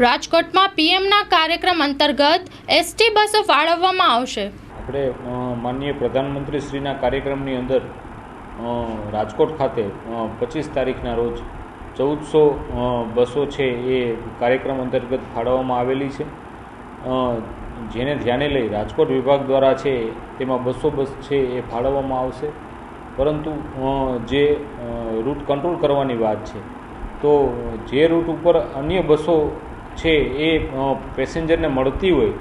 રાજકોટમાં પીએમના કાર્યક્રમ અંતર્ગત એસટી બસો ફાળવવામાં આવશે. આપણે માનનીય પ્રધાનમંત્રી શ્રીના કાર્યક્રમની અંદર રાજકોટ ખાતે પચીસ તારીખના રોજ ચૌદસો બસો છે એ કાર્યક્રમ અંતર્ગત ફાળવવામાં આવેલી છે. જેને ધ્યાને લઈ રાજકોટ વિભાગ દ્વારા છે તેમાં બસો બસ છે એ ફાળવવામાં આવશે. પરંતુ જે રૂટ કંટ્રોલ કરવાની વાત છે, તો જે રૂટ ઉપર અન્ય બસો છે એ પેસેન્જરને મળતી હોય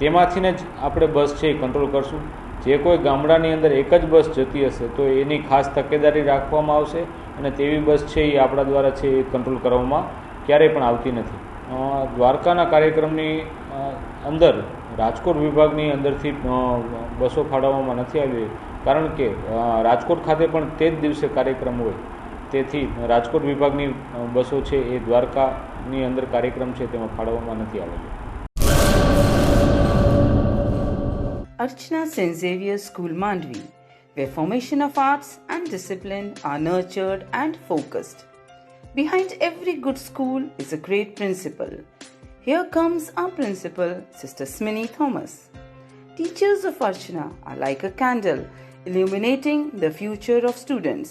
તેમાંથીને જ આપણે બસ છે એ કંટ્રોલ કરશું. જે કોઈ ગામડાની અંદર એક જ બસ જતી હશે, તો એની ખાસ તકેદારી રાખવામાં આવશે અને તેવી બસ છે એ આપણા દ્વારા છે એ કંટ્રોલ કરવામાં ક્યારેય પણ આવતી નથી. દ્વારકાના કાર્યક્રમની અંદર, રાજકોટ વિભાગની અંદરથી બસો ફાળવવામાં નથી આવી કારણ કે રાજકોટ ખાતે પણ તે જ દિવસે કાર્યક્રમ હોય. તેથી રાજકોટ વિભાગની અ, બસો છે એ દ્વારકાની અંદર કાર્યક્રમ છે તેમાં ફાળવવામાં નથી આવેલી Archana St. Xavier's School Mandvi, where formation of arts and discipline are nurtured and focused. Behind every good school is a great principal. Here comes our principal, Sister Smini Thomas. Teachers of Archana are like a candle illuminating the future of students.